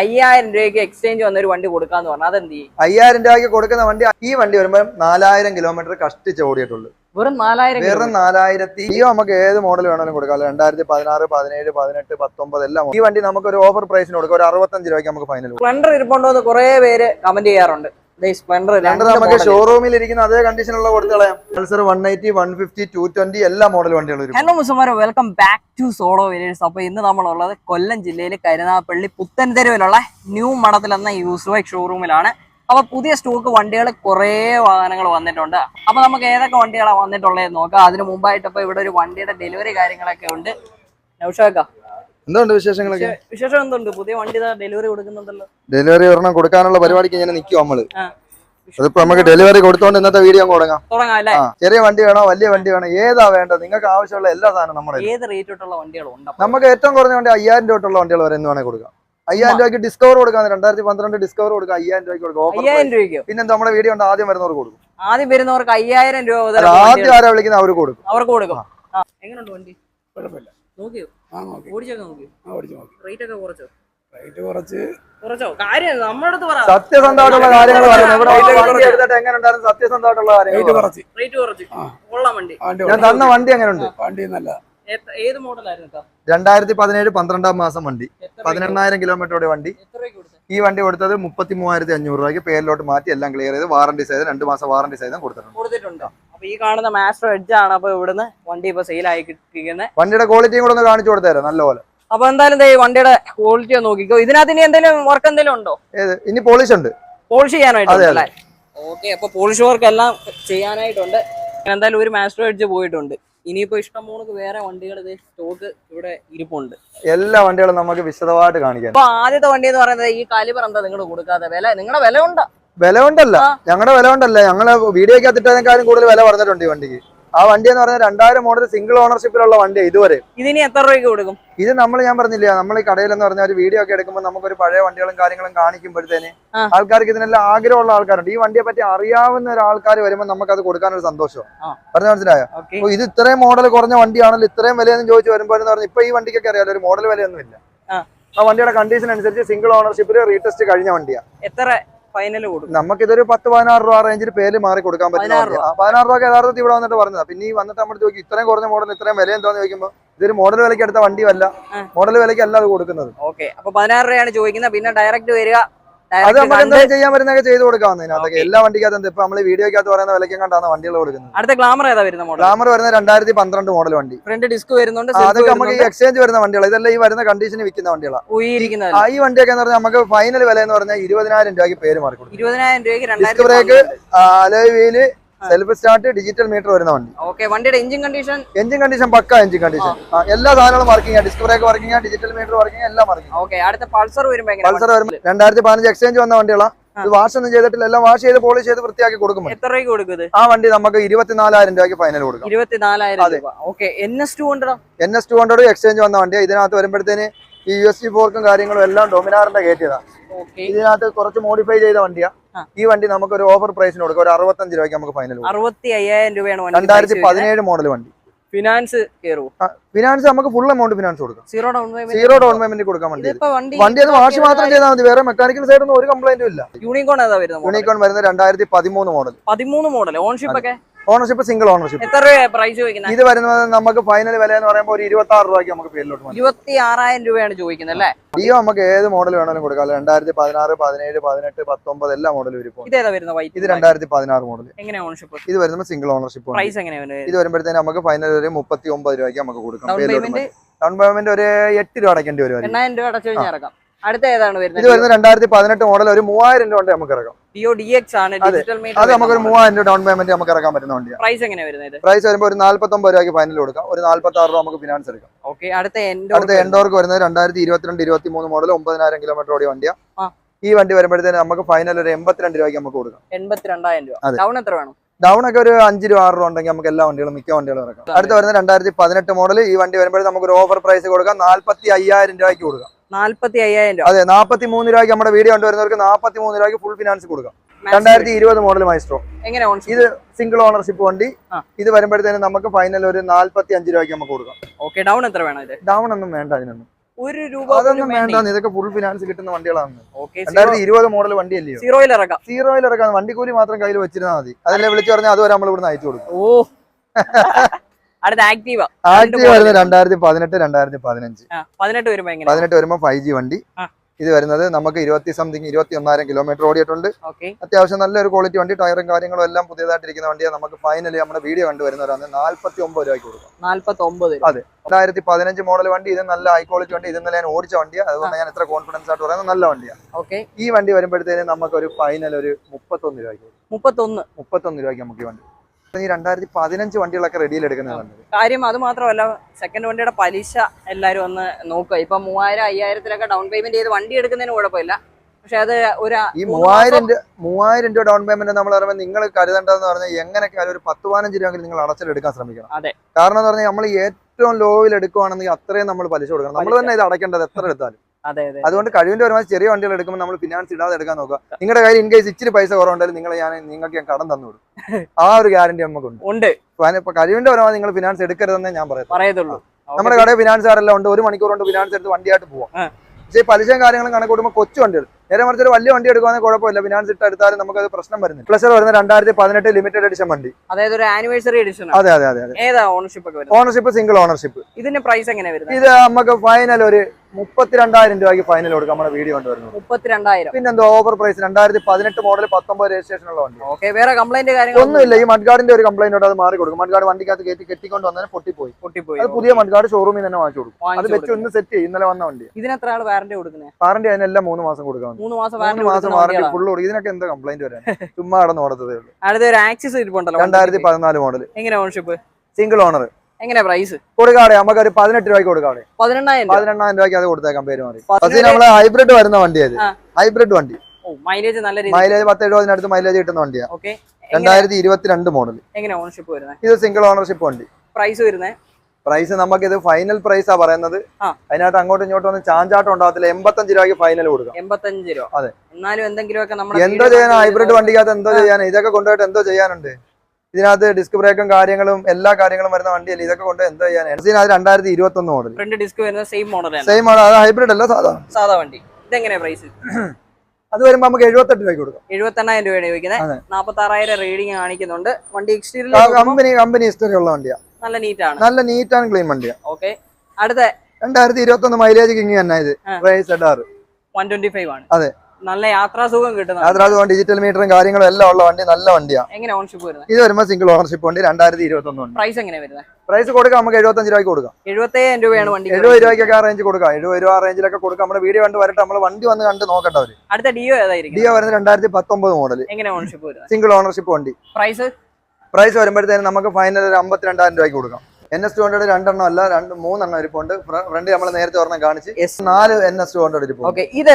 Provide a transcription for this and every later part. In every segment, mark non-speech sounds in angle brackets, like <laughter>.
അയ്യായിരം രൂപയ്ക്ക് എക്സ്ചേഞ്ച് വന്ന ഒരു വണ്ടി കൊടുക്കാന്ന് പറഞ്ഞാൽ അതെന്ത് അയ്യായിരം രൂപയ്ക്ക് കൊടുക്കുന്ന വണ്ടി ഈ വണ്ടി വരുമ്പോൾ നാലായിരം കിലോമീറ്റർ കഷ്ടിച്ച് ഓടിയിട്ടുള്ളൂ. വെറും നാലായിരം വെറും നാലായിരത്തി ഈ നമുക്ക് ഏത് മോഡൽ വേണമെങ്കിലും കൊടുക്കാം. രണ്ടായിരത്തി പതിനാറ് പതിനേഴ് പതിനെട്ട് പത്തൊമ്പത് എല്ലാം ഈ വണ്ടി നമുക്ക് ഒരു ഓഫർ പ്രൈസിന് കൊടുക്കാം. ഒരു അറുപത്തഞ്ച് രൂപയ്ക്ക് നമുക്ക് ഫൈനൽ സ്പ്ലെൻഡർ ഇരിപ്പുണ്ടോ എന്ന് കുറെ പേര് കമന്റ് ചെയ്യാറുണ്ട്. നമുക്ക് ഷോറൂമിൽ ഇരിക്കുന്ന അതേ കണ്ടീഷനുള്ള കൊടുത്തുകളയാം Pulsar one eighty one fifty two twenty എല്ലാ മോഡൽ വണ്ടികളും hello മുസമാരോ welcome back to Solo Wheelers അപ്പൊ ഇന്ന് നമ്മളുള്ളത് കൊല്ലം ജില്ലയിലെ കരുനാഗപ്പള്ളി പുത്തൻതെരുവിലുള്ള ന്യൂ മണത്തിൽ എന്ന യൂസ് ബൈക്ക് ഷോറൂമിലാണ് അപ്പൊ പുതിയ സ്റ്റോക്ക് വണ്ടികൾ കുറേ വാഹനങ്ങൾ വന്നിട്ടുണ്ട്. അപ്പൊ നമുക്ക് ഏതൊക്കെ വണ്ടികളാണ് വന്നിട്ടുള്ളത് നോക്കാം. അതിന് മുമ്പായിട്ട് ഇപ്പൊ ഇവിടെ ഒരു വണ്ടിയുടെ ഡെലിവറി കാര്യങ്ങളൊക്കെ ഉണ്ട്. നൗഷാക്ക എന്തുകൊണ്ട് വിശേഷങ്ങളൊക്കെ? വിശേഷം എന്തുണ്ട്? പുതിയ വണ്ടി ഡെലിവറി കൊടുക്കുന്നുണ്ടല്ലോ. ഡെലിവറി ഒരെണ്ണം കൊടുക്കാനുള്ള പരിപാടിക്ക് ഇങ്ങനെ നിൽക്കും നമ്മൾ. അതിപ്പോ നമുക്ക് ഡെലിവറി കൊടുത്തോണ്ട് ഇന്നത്തെ വീഡിയോ അങ്ങ് തുടങ്ങാം. തുടങ്ങാം അല്ലേ? ആ ചെറിയ വണ്ടി വേണോ? വലിയ വണ്ടി വേണോ? ഏതാ വേണ്ടത്? നിങ്ങൾക്ക് ആവശ്യമുള്ള എല്ലാ സാധനവും നമ്മുടെ ഏത് റേറ്റ് തൊട്ടുള്ള വണ്ടികളുണ്ട് അപ്പൊ? നമുക്ക് ഏറ്റവും കുറഞ്ഞ വണ്ടി അയ്യായിരം രൂപ തൊട്ടുള്ള വണ്ടികൾ വരെ എന്ന് വേണേൽ കൊടുക്കാം. അയ്യായിരം രൂപയ്ക്ക് ഡിസ്കവർ കൊടുക്കാം രണ്ടായിരത്തി പന്ത്രണ്ട് ഡിസ്കവർ കൊടുക്കാം അയ്യായിരം രൂപയ്ക്ക് കൊടുക്കാം. അയ്യായിരം രൂപയ്ക്ക്? പിന്നെ നമ്മുടെ വീഡിയോ ഉണ്ട് ആദ്യം വരുന്നവർക്ക് കൊടുക്കും. ആദ്യം വരുന്നവർക്ക് അയ്യായിരം രൂപ ആദ്യം ആരാ വിളിക്കുന്ന അവർക്ക് കൊടുക്കും. അവർക്ക് കൊടുക്കും. എങ്ങനെയുണ്ട് വണ്ടി? കുഴപ്പമില്ല. നോക്കിയോ? ആ നോക്കി. ഓടിച്ചൊക്കെ നോക്കിയോ ആ ഓടിച്ചു നോക്കി. റേറ്റ് ഒക്കെ കുറച്ചോ? റേറ്റ് കുറച്ച് കുറച്ചോ? കാര്യം നമ്മുടെ അടുത്ത് പറ. സത്യസന്ധമായിട്ടുള്ള കാര്യങ്ങൾ പറയുന്നത്. ഇവിടെ വണ്ടി എടുത്തിട്ട് എങ്ങനെ ഉണ്ടായിരുന്നു? സത്യസന്ധമായിട്ടുള്ള റേറ്റ് കാര്യങ്ങൾ കുറച്ച്. റേറ്റ് കുറച്ച്. കൊള്ളാം വണ്ടി. വണ്ടി ഞാൻ തന്ന വണ്ടി എങ്ങനെയുണ്ട് വണ്ടി നല്ല എത്ര- ഏത് മോഡലായിരുന്നു? രണ്ടായിരത്തി പതിനേഴ് പന്ത്രണ്ടാം മാസം വണ്ടി. പതിനെണ്ണായിരം കിലോമീറ്ററുടെ വണ്ടി. ഈ വണ്ടി കൊടുത്തത് മുപ്പത്തി മൂവായിരത്തി അഞ്ഞൂറ് രൂപയ്ക്ക് പേരിലോട്ട് മാറ്റി എല്ലാം ക്ലിയർ ചെയ്ത് വാറണ്ടി സഹിതം രണ്ട് മാസം വാറണ്ടി സഹിതം കൊടുത്തിട്ടുണ്ട്. കൊടുത്തിട്ടുണ്ട്. അപ്പൊ ഈ കാണുന്ന മാസ്റ്റർ എഡ്ജ് ആണ് അപ്പൊ ഇവിടുന്ന് വണ്ടി ഇപ്പൊ സെയിൽ ആയി കിട്ടിയിരിക്കുന്നത് വണ്ടിയുടെ ക്വാളിറ്റിയും കൂടെ ഒന്ന് കാണിച്ചു കൊടുത്തേരാം നല്ലപോലെ. അപ്പൊ എന്തായാലും വണ്ടിയുടെ ക്വാളിറ്റി ഒന്ന് നോക്കിക്കോ. ഇതിനകത്ത് ഇനി എന്തെങ്കിലും വർക്ക് എന്തെങ്കിലും ഉണ്ടോ? ഇനി പോളിഷ് ഉണ്ട്. പോളിഷ് ചെയ്യാനായിട്ട് ഓക്കെ അപ്പൊ പോളിഷ് വർക്ക് എല്ലാം ചെയ്യാനായിട്ടുണ്ട്. എന്തായാലും ഒരു മാസ്റ്റർ എഡ്ജ് പോയിട്ടുണ്ട്. ഇനിയിപ്പോ ഇഷ്ടം പോണക്ക് വേറെ വണ്ടികൾ സ്റ്റോക്ക് ഇവിടെ ഇരിപ്പുണ്ട്. എല്ലാ വണ്ടികളും നമുക്ക് വിശദമായിട്ട് കാണിക്കാം. അപ്പൊ ആദ്യത്തെ വണ്ടി എന്ന് പറയുന്നത് ഈ കാലിബർ എന്താ നിങ്ങൾ കൊടുക്കാതെ വില? നിങ്ങളുടെ വില ഉണ്ടോ വില ഉണ്ടല്ല ഞങ്ങളുടെ വില കൊണ്ടല്ല ഞങ്ങൾ വീഡിയോക്ക് ഇട്ടതിനേക്കാളും കൂടുതൽ വില പറഞ്ഞിട്ടുണ്ട് ഈ വണ്ടിക്ക്. ആ വണ്ടി എന്ന് പറഞ്ഞാൽ രണ്ടായിരം മോഡൽ സിംഗിൾ ഓണർഷിപ്പിലുള്ള വണ്ടിയാണ് ഇതുവരെ. ഇതിന് എത്ര രൂപയ്ക്ക് കൊടുക്കും? ഇത് നമ്മൾ ഞാൻ പറഞ്ഞില്ല നമ്മൾ ഈ കടയിൽ എന്ന് പറഞ്ഞാൽ ഒരു വീഡിയോ ഒക്കെ എടുക്കുമ്പോൾ നമുക്ക് ഒരു പഴയ വണ്ടികളും കാര്യങ്ങളും കാണിക്കുമ്പോഴത്തേന്. ആൾക്കാർക്ക് ഇതിനെല്ലാം ആഗ്രഹമുള്ള ആൾക്കാരുണ്ട്. ഈ വണ്ടിയെ പറ്റി അറിയാവുന്ന ഒരാൾക്കാർ വരുമ്പോൾ നമുക്ക് അത് കൊടുക്കാനൊരു സന്തോഷം പറഞ്ഞു മനസ്സിലായോ? അപ്പൊ ഇത് ഇത്രയും മോഡൽ കുറഞ്ഞ വണ്ടിയാണല്ലോ ഇത്രയും വിലയെന്ന് ചോദിച്ചു വരുമ്പോൾ എന്ന് പറഞ്ഞാൽ ഇപ്പൊ ഈ വണ്ടിക്കൊക്കെ അറിയാലോ ഒരു മോഡൽ വിലയൊന്നും ഇല്ല ആ. ആ വണ്ടിയുടെ കണ്ടീഷൻ അനുസരിച്ച് സിംഗിൾ ഓണർഷിപ്പിൽ റീടെസ്റ്റ് കഴിഞ്ഞ വണ്ടിയാണ് എത്ര ഫൈനൽ കൊടുക്കും. നമുക്കിതൊരു പത്ത് പതിനാറ് രൂപ റേഞ്ചിൽ പേര് മാറി കൊടുക്കാൻ പറ്റും പതിനാറ് രൂപ. യഥാർത്ഥത്തിൽ ഇവിടെ വന്നിട്ട് പറഞ്ഞതാ. പിന്നെ ഈ വന്നിട്ട് നമ്മൾ ചോദിക്കും ഇത്രയും കുറഞ്ഞ മോഡൽ ഇത്രയും വില എന്താന്ന് ചോദിക്കുമ്പോൾ ഇതൊരു മോഡൽ വിലയ്ക്ക് എടുത്ത വണ്ടിയല്ല അല്ല. മോഡൽ വിലയ്ക്ക് അല്ല അത് കൊടുക്കുന്നത്. ഓക്കെ അപ്പൊ പതിനാറ് രൂപയാണ് ചോദിക്കുന്നത്. പിന്നെ ഡയറക്റ്റ് വരിക. അത് നമുക്ക് കണ്ട് ചെയ്യാൻ പറ്റുന്നതൊക്കെ ചെയ്ത് കൊടുക്കാവുന്നതിനകത്തൊക്കെ എല്ലാ വണ്ടിക്കകത്തും ഇപ്പൊ നമ്മൾ വീഡിയോക്കകത്ത് പറയുന്ന വിലയ്ക്കും കണ്ടാണ് വണ്ടികൾ കൊടുക്കുന്നത്. അടുത്ത ഗ്ലാമർ ഏതാ വരുന്ന മോഡൽ ഗ്ലാമർ വരുന്ന രണ്ടായിരത്തി പന്ത്രണ്ട് മോഡൽ വണ്ടി. ഫ്രണ്ട് ഡിസ്ക് വരുന്നുണ്ട് അതൊക്കെ നമുക്ക് ഈ എക്സ്ചേഞ്ച് വരുന്ന വണ്ടികൾ ഇതെല്ലാം ഈ വരുന്ന കണ്ടീഷന് വിൽക്കുന്ന വണ്ടികളാണ് ഈ വണ്ടിയൊക്കെ എന്ന് പറഞ്ഞാൽ നമുക്ക് ഫൈനൽ വില എന്ന് പറഞ്ഞാൽ ഇരുപതിനായിരം രൂപയ്ക്ക് പേര് മാറി കൊടുക്കും. ഇരുപതിനായിരം രൂപയ്ക്ക് disc brake alloy wheel self start digital meter വരുന്ന വണ്ടി. ഓക്കെ വണ്ടിയുടെ എഞ്ചിൻ കണ്ടീഷൻ എഞ്ചിൻ കണ്ടീഷൻ പക്ക എഞ്ചിൻ കണ്ടീഷൻ എല്ലാ സാധനങ്ങളും working disc brake working digital meter working എല്ലാം വർക്കിംഗ് ഓക്കെ അടുത്ത പൾസർ വരുമ്പോ എങ്ങനെ പൾസർ വരുമ്പോൾ രണ്ടായിരത്തി പതിനഞ്ച് എക്സ്ചേഞ്ച് വന്ന വണ്ടികളാണ് ഇത് വാഷ് ഒന്നും ചെയ്തിട്ടില്ല എല്ലാം വാഷ് ചെയ്ത് പോളിഷ് ചെയ്ത് വൃത്തിയാക്കി കൊടുക്കും എത്ര രൂപയ്ക്ക് കൊടുക്കും ആ വണ്ടി നമുക്ക് ഇരുപത്തിനാലായിരം രൂപയ്ക്ക് ഫൈനൽ കൊടുക്കും. ഇരുപത്തിനാലായിരം. രൂപ. Okay N S two hundred N S two hundred exchange വന്ന വണ്ടി ഇതിനകത്ത് വരുമ്പോഴത്തേന് ഈ യു എസ് ഫോർക്കും കാര്യങ്ങളും എല്ലാം ഡൊമിനാറിന്റെ കയറ്റിയതാണ് ഓക്കെ ഇതിനകത്ത് കുറച്ച് മോഡിഫൈ ചെയ്ത വണ്ടിയാ. ആ. ഈ വണ്ടി നമുക്ക് ഒരു ഓഫർ പ്രൈസിന് കൊടുക്കാം. ഒരു അറുപത്തഞ്ച് രൂപയ്ക്ക് നമുക്ക് ഫൈനൽ അറുപത്തി അയ്യായിരം രൂപയാണ് രണ്ടായിരത്തി പതിനേഴ് മോഡൽ വണ്ടി. ഫിനാൻസ് ഫിനാൻസ് നമുക്ക് ഫുൾ എമൗണ്ട് ഫിനാൻസ് കൊടുക്കാം. Zero down payment zero down payment കൊടുക്കാൻ വണ്ടി. വണ്ടി അത് വാഷ് മാത്രം ചെയ്താൽ മതി. വേറെ മെക്കാനിക്കൽ സൈഡ് ഒന്നും ഒരു കംപ്ലൈന്റും ഇല്ല. യൂണിക്കോൺ ഏതാ വരുന്നത് യൂണിക്കോൺ വരുന്നത് രണ്ടായിരത്തി പതിമൂന്ന് മോഡൽ പതിമൂന്ന് മോഡൽ ഓൺഷിപ്പ് ഒക്കെ? ഓണർഷിപ്പ് സിംഗിൾ ഓണർഷിപ്പ് എത്ര പ്രൈസ് ചോദിക്കുന്നത് ഇത് വരുന്നത് നമുക്ക് ഫൈനൽ വില എന്ന് പറയുമ്പോൾ ഒരു ഇരുപത്തി ആറ് രൂപയ്ക്ക് നമുക്ക് പേരിലോട്ട് ഇരുപത്തി ആറായിരം രൂപയാണ് ചോദിക്കുന്നത് അല്ലേ? ഡിയോ നമുക്ക് ഏത് മോഡൽ വേണമെങ്കിലും കൊടുക്കാം. രണ്ടായിരത്തി പതിനാറ് പതിനേഴ് പതിനെട്ട് പത്തൊമ്പത് എല്ലാ മോഡലും വൈറ്റ് ഇത് രണ്ടായിരത്തി പതിനാറ് മോഡൽ എങ്ങനെ ഓണർഷിപ്പ് ഇത് വരുമ്പോൾ സിംഗിൾ ഓണർഷിപ്പ് പ്രൈസ് എങ്ങനെയാണ് ഇത് വരുമ്പോഴത്തേന് നമുക്ക് ഫൈനൽ ഒരു മുപ്പത്തി ഒമ്പത് രൂപയ്ക്ക് നമുക്ക് കൊടുക്കാം. ഡൗൺ പേയ്മെന്റ് ഒരു എട്ട് രൂപ അടയ്ക്കേണ്ടി വരും എണ്ണായിരം രൂപ അടച്ചു കഴിഞ്ഞാൽ ഇറക്കാം. അടുത്ത ഏതാണ് വരുന്നത്? ഇത് വരുന്നത് രണ്ടായിരത്തി പതിനെട്ട് മോഡൽ ഒരു മൂവായിരം രൂപ നമുക്ക് ഇറക്കാം. അതെ. അത് നമുക്കൊരു മൂവായിരം രൂപ ഡൗൺ പേയ്മെന്റ് നമുക്ക് ഇറക്കാൻ പറ്റുന്ന വണ്ടിയാണ്. പ്രൈസ് വരുന്നത്? പ്രൈസ് വരുമ്പോൾ ഒരു നാല്പത്തൊമ്പത് രൂപയ്ക്ക് ഫൈനൽ കൊടുക്കാം. ഒരു നാല്പത്തി ആറ് രൂപ നമുക്ക് ഫിനാൻസ് എടുക്കാം. ഓക്കെ അടുത്ത അടുത്ത എൻഡോർക്ക് വരുന്നത്? രണ്ടായിരത്തി ഇരുപത്തിരണ്ട് ഇരുപത്തി മൂന്ന് മോഡൽ ഒമ്പതിനായിരം കിലോമീറ്റർ ഓടിയ വണ്ടിയാണ്. ഈ വണ്ടി വരുമ്പോഴത്തേന് നമുക്ക് ഫൈനൽ ഒരു എൺപത്തിരണ്ട് രൂപയ്ക്ക് നമുക്ക് കൊടുക്കാം. എൺപത്തിരണ്ടായിരം രൂപ. ഡൗൺ എത്ര വേണം? ഡൗൺ ഒക്കെ ഒരു അഞ്ച് രൂപ ആറ് രൂപ ഉണ്ടെങ്കിൽ നമുക്ക് എല്ലാ വണ്ടികളും മിക്ക വണ്ടികളും ഇറക്കാം. അടുത്ത വരുന്ന രണ്ടായിരത്തി പതിനെട്ട് മോഡൽ ഈ വണ്ടി വരുമ്പോഴേ നമുക്ക് ഒരു ഓഫർ പ്രൈസ് കൊടുക്കാം. നാല്പത്തി അയ്യായിരം രൂപയ്ക്ക് കൊടുക്കാം. നാല്പത്തി അയ്യായിരം രൂപ. അതെ നാൽപ്പത്തി മൂന്ന് രൂപയ്ക്ക് നമ്മുടെ വീഡിയോ കണ്ടുവരുന്നവർക്ക് നാപ്പത്തി മൂന്ന് രൂപയ്ക്ക് ഫുൾ ഫിനാൻസ് കൊടുക്കാം. രണ്ടായിരത്തി ഇരുപത് മോഡൽ മൈസ്ട്രോ എങ്ങനെ ഇത് സിംഗിൾ ഓണർഷിപ്പ് വണ്ടി. ഇത് വരുമ്പോഴത്തേനും നമുക്ക് ഫൈനൽ ഒരു നാല്പത്തി അഞ്ച് രൂപയ്ക്ക് നമുക്ക് കൊടുക്കാം. ഓക്കെ ഡൗൺ എത്ര വേണം ഡൗൺ ഒന്നും വേണ്ട അതിനൊന്നും. ഒരു രൂപ അതൊന്നും വേണ്ട? ഇതൊക്കെ ഫുൾ ഫിനാൻസ് കിട്ടുന്ന വണ്ടികളാണ് രണ്ടായിരത്തി ഇരുപത് മോഡൽ അല്ലേ സീറോയിൽ ഇറക്കാം. സീറോയിൽ ഇറക്കാം. വണ്ടി കൂലി മാത്രം കയ്യിൽ വെച്ചിരുന്നാൽ മതി. അതല്ലേ വിളിച്ചു പറഞ്ഞാൽ അതുവരെ നമ്മൾ ഇവിടുന്ന് അയച്ചു കൊടുക്കും. ഓ. <laughs> അടുത്ത വരുന്നത് രണ്ടായിരത്തി പതിനെട്ട് രണ്ടായിരത്തി പതിനഞ്ച്. പതിനെട്ട് വരുമ്പോ എങ്ങനെ പതിനെട്ട് ഫൈവ് ജി വണ്ടി. ഇത് വരുന്നത് നമുക്ക് ഇരുപത്തി സംതിങ് ഇരുപത്തി ഒന്നായിരം കിലോമീറ്റർ ഓടിയിട്ടുണ്ട് അത്യാവശ്യം നല്ലൊരു ക്വാളിറ്റി വണ്ടി ടയറും കാര്യങ്ങളും എല്ലാം പുതിയതായിട്ടിരിക്കുന്ന വണ്ടിയാണ് നമുക്ക് ഫൈനലി നമ്മുടെ വീഡിയോ കണ്ടുവരുന്നവരാണ്. നാല്പത്തി ഒമ്പത് രൂപയ്ക്ക് കൊടുക്കും. അതെ. രണ്ടായിരത്തി പതിനഞ്ച് മോഡൽ വണ്ടി ഇത് നല്ല ഹൈ ക്വാളിറ്റി വണ്ടി ഇത് ഇന്നലെ ഞാൻ ഓടിച്ച വണ്ടിയാണ് അതുകൊണ്ട് ഞാൻ എത്ര കോൺഫിഡൻസ് ആയിട്ട് പറയുന്നത് നല്ല വണ്ടിയാണ് ഓക്കെ ഈ വണ്ടി വരുമ്പോഴത്തേനും നമുക്ക് ഒരു ഫൈനൽ ഒരു മുപ്പത്തൊന്ന് രൂപയ്ക്ക്. മുപ്പത്തൊന്ന്. മുപ്പത്തൊന്ന് രൂപയ്ക്ക് നമുക്ക് ഈ വണ്ടി. ഈ രണ്ടായിരത്തി പതിനഞ്ച് വണ്ടികളൊക്കെ റെഡിയിൽ എടുക്കുന്നതാണ്. കാര്യം അത് മാത്രമല്ല സെക്കൻഡ് വണ്ടിയുടെ പലിശ എല്ലാവരും ഒന്ന് നോക്കുക. ഇപ്പൊ മൂവായിരം അയ്യായിരത്തിലൊക്കെ ഡൗൺ പേയ്മെന്റ് ചെയ്ത് വണ്ടി എടുക്കുന്നതിന് കുഴപ്പമില്ല. പക്ഷെ അത് ഒരു ഈ മൂവായിരം രൂപ മൂവായിരം രൂപ ഡൗൺ പേയ്മെന്റ് നമ്മൾ പറയുമ്പോൾ നിങ്ങൾ കരുതേണ്ടതെന്ന് പറഞ്ഞാൽ എങ്ങനെയൊക്കെ ഒരു പത്ത് പതിനഞ്ച് രൂപയെങ്കിലും നിങ്ങൾ അടച്ചിലെടുക്കാൻ ശ്രമിക്കണം. അതെ. കാരണം എന്ന് പറഞ്ഞാൽ നമ്മൾ ഏറ്റവും ലോവിൽ എടുക്കുവാണെങ്കിൽ അത്രയും നമ്മൾ പലിശ കൊടുക്കണം. നമ്മൾ തന്നെ ഇത് അടയ്ക്കേണ്ടത് എത്ര എടുത്താലും. അതുകൊണ്ട് കഴിവിന്റെ പരമാവധി ചെറിയ വണ്ടികൾ എടുക്കുമ്പോൾ നമ്മൾ ഫിനാൻസ് ഇടാതെ എടുക്കാൻ നോക്കുക. നിങ്ങളുടെ കയ്യിൽ ഇൻ കേസ് ഇച്ചിരി പൈസ കുറവുണ്ടെങ്കിൽ നിങ്ങൾ ഞാൻ നിങ്ങൾക്ക് ഞാൻ കടം തന്നു ആ ഒരു ഗ്യാരണ്ടി നമുക്കുണ്ട്. ഉണ്ട്. കഴിവിന്റെ പരമാവധി നിങ്ങൾ ഫിനാൻസ് എടുക്കരുതെന്നേ ഞാൻ പറയാം പറയത്തുള്ളൂ. നമ്മുടെ കടയിൽ ഫിനാൻസുകാരെല്ലാം ഉണ്ട്. ഒരു മണിക്കൂർ കൊണ്ട് ഫിനാൻസ് എടുത്ത് വണ്ടിയായിട്ട് പോവാം. പക്ഷേ പലിശയും കാര്യങ്ങളും കണക്ക് കൂടുമ്പോൾ കൊച്ചു വണ്ടികൾ. നേരെ മറിച്ച് ഒരു വലിയ വണ്ടി എടുക്കുവാണെങ്കിൽ കുഴപ്പമില്ല. ഫിനാൻസ് ഇട്ട് എടുത്താലും നമുക്ക് അത് പ്രശ്നം വരുന്നില്ല. പ്ലസർ വരുന്ന രണ്ടായിരത്തി പതിനെട്ട് ലിമിറ്റഡ് എഡിഷൻ വണ്ടി. അതായത് ഒരു ആനിവേഴ്സറി എഡിഷൻ അതെ അതെ അതെ ഏതാ ഓണർഷിപ്പ് വരുന്നത്? ഓണർഷിപ്പ് സിംഗിൾ ഓണർഷിപ്പ് ഇതിന്റെ പ്രൈസ് എങ്ങനെ വരുന്നത്? ഇത് നമുക്ക് ഫൈനൽ ഒരു മുപ്പത്തിരണ്ടായിരം രൂപയ്ക്ക് ഫൈനൽ കൊടുക്കാം. നമ്മുടെ വീഡിയോ കൊണ്ടുവരുന്നത് മുപ്പത്തിരണ്ടായിരം. പിന്നെന്തോ ഓവർ പ്രൈസ് രണ്ടായിരത്തി പതിനെട്ട് മോഡൽ പത്തൊമ്പത് രജിസ്ട്രേഷൻ ഉള്ള വണ്ടി. ഓക്കെ വേറെ കംപ്ലൈന്റ് കാര്യങ്ങൾ ഒന്നുമില്ല. ഈ മഡ്ഗാർഡിന്റെ ഒരു കംപ്ലൈന്റ് ഉണ്ട് അത് മാറി കൊടുക്കും. മഡ്ഗാർഡ് വണ്ടിക്കകത്ത് കയറ്റി കെട്ടിക്കൊണ്ട് വന്നതിന് പൊട്ടിപ്പോയി. പൊട്ടിപ്പോയി. അത് പുതിയ മഡ്ഗാർഡ് ഷോറൂമിൽ തന്നെ വാങ്ങിച്ചു കൊടുക്കും. അത് വെച്ച് ഒന്ന് സെറ്റ് ചെയ്യും. ഇന്നലെ വന്ന വണ്ടി. ഇതിനെത്ര ആൾ വാറന്റി കൊടുക്കുന്നത് വാറന്റി അതിനെല്ലാം മൂന്ന് മാസം കൊടുക്കാം മൂന്ന് മാസം വാറന്റി. ഫുൾ കൊടുക്കും ഇതിനൊക്കെ എന്താ കംപ്ലൈന്റ് വരാൻ? ചുമ്മാ കടന്ന് ഓടത്തതേ ഉള്ളൂ. അടുത്ത ഒരു ആക്സിസ് ഇരിപ്പുണ്ടല്ലോ രണ്ടായിരത്തി പതിനാല് മോഡൽ എങ്ങനെ ഓണർഷിപ്പ് സിംഗിൾ ഓണർ എങ്ങനെ പ്രൈസ് കൊടുക്കാടെ നമുക്ക് ഒരു പതിനെട്ട് രൂപയ്ക്ക് കൊടുക്കാടെ. പതിനെണ്ണായിരം പതിനെണ്ണായിരം രൂപയ്ക്ക് അത് കൊടുത്തേക്കാം പേര് മാറി. പക്ഷേ നമ്മൾ ഹൈബ്രിഡ് വരുന്ന വണ്ടി അത് ഹൈബ്രിഡ് വണ്ടി. മൈലേജ് നല്ല മൈലേജ് പത്ത് എഴുപതിനടുത്ത് മൈലേജ് കിട്ടുന്ന വണ്ടിയാണ് ഓക്കെ രണ്ടായിരത്തി ഇരുപത്തിരണ്ട് മോഡൽ എങ്ങനെ ഓണർഷിപ്പ് വരുന്നത് ഇത് സിംഗിൾ ഓണർഷിപ്പ് വണ്ടി. പ്രൈസ് വരുന്നത് പ്രൈസ് നമുക്ക് ഇത് ഫൈനൽ പ്രൈസാ പറയുന്നത്. അതിനകത്ത് അങ്ങോട്ടും ഇങ്ങോട്ടും ഒന്നും ചാഞ്ചാട്ടം ഉണ്ടാകത്തില്ല എൺപത്തഞ്ച് രൂപയ്ക്ക് ഫൈനൽ കൊടുക്കാം. എൺപത്തഞ്ച് രൂപ. അതെ. എന്നാലും എന്തെങ്കിലുമൊക്കെ നമ്മൾ എന്തോ ചെയ്യാൻ ഹൈബ്രിഡ് വണ്ടിക്കകത്ത് എന്തോ ചെയ്യാൻ ഇതൊക്കെ കൊണ്ടുപോയിട്ട് എന്തോ ചെയ്യാനുണ്ട്? ഇതിനകത്ത് ഡിസ്ക് ബ്രേക്കും കാര്യങ്ങളും എല്ലാ കാര്യങ്ങളും വരുന്ന വണ്ടിയല്ലേ? ഇതൊക്കെ കൊണ്ട് എന്തോ ചെയ്യാൻ ഇതിനകത്ത് രണ്ടായിരത്തി ഇരുപത്തി ഒന്ന് മോഡൽ ഫ്രണ്ട് ഡിസ്ക് വരുന്ന സെയിം മോഡൽ സെയിം മോഡൽ അത് ഹൈബ്രിഡ് അല്ല സാധാ. സാധാ വണ്ടി. ഇതെങ്ങനെ പ്രൈസ് അത് വരുമ്പോൾ നമുക്ക് എഴുപത്തെട്ട് രൂപയ്ക്ക് കൊടുക്കാം. എഴുപത്തെണ്ണായിരം രൂപയാണ് ചോദിക്കുന്നത് അതെ. നാപ്പത്തി ആറായിരം റീഡിങ് കാണിക്കുന്നുണ്ട്. വണ്ടി എക്സ്റ്റീരിയർ കമ്പനി കമ്പനി ഹിസ്റ്ററി ഉള്ള വണ്ടിയാ. നല്ല നീറ്റ് ആണ്. നല്ല നീറ്റ് ആൻഡ് ക്ലീൻ വണ്ടിയാ ഓക്കെ അടുത്ത രണ്ടായിരത്തി ഇരുപത്തി ഒന്ന് മൈലേജ് കിങ് തന്നെ ഇത്. വൺ ട്വന്റി ഫൈവ് ആണ്. അതെ. നല്ല യാത്രാസുഖം കിട്ടുന്ന യാത്രാസുഖം ഡിജിറ്റൽ മീറ്ററും കാര്യങ്ങളും എല്ലാം ഉള്ള വണ്ടി നല്ല വണ്ടിയാ. എങ്ങനെ ഓണർഷിപ്പ് വരുന്നത്? ഇത് വരുമ്പോൾ സിംഗിൾ ഓണർഷിപ്പ് വണ്ടി രണ്ടായിരത്തി ഇരുപത്തി ഒന്ന് പ്രൈസ് എങ്ങനെ വരുന്നത്? പ്രൈസ് കൊടുക്കാം നമുക്ക് എഴുപത്തഞ്ച് രൂപയ്ക്ക് കൊടുക്കാം. എഴുപത്തേഴായിരം രൂപയാണ് വണ്ടി എഴുപത് രൂപയ്ക്കൊക്കെ ആ റേഞ്ച് കൊടുക്കാം. എഴുപത് രൂപ റേഞ്ചിലൊക്കെ കൊടുക്കാം. നമ്മുടെ വീഡിയോ കണ്ട് വരട്ടെ. നമ്മൾ വണ്ടി വന്ന് കണ്ട് നോക്കട്ടെ അവർ അടുത്ത ഡിയോ ഏതായിരിക്കും? ഡിയോ വരുന്നത് രണ്ടായിരത്തി പത്തൊമ്പത് മോഡൽ എങ്ങനെ ഓണർഷിപ്പ് വരുന്നത്? സിംഗിൾ ഓണർഷിപ്പ് വണ്ടി. പ്രൈസ് പ്രൈസ് വരുമ്പോഴത്തേനും നമുക്ക് ഫൈനൽ ഒരു അമ്പത്തിരണ്ടായിരം രൂപയ്ക്ക് കൊടുക്കാം. എൻ എസ് ടു ഹൺഡ്രഡ് രണ്ടെണ്ണം അല്ല രണ്ട് മൂന്നെണ്ണം ഇരിപ്പുണ്ട്. ഫ്രണ്ട് നമ്മൾ നേരത്തെ ഒരെണ്ണം കാണിച്ച്. എസ് നാല് എൻ എസ് ടു ഹൺഡ്രഡ് ഇരിപ്പുണ്ട്. ഇത്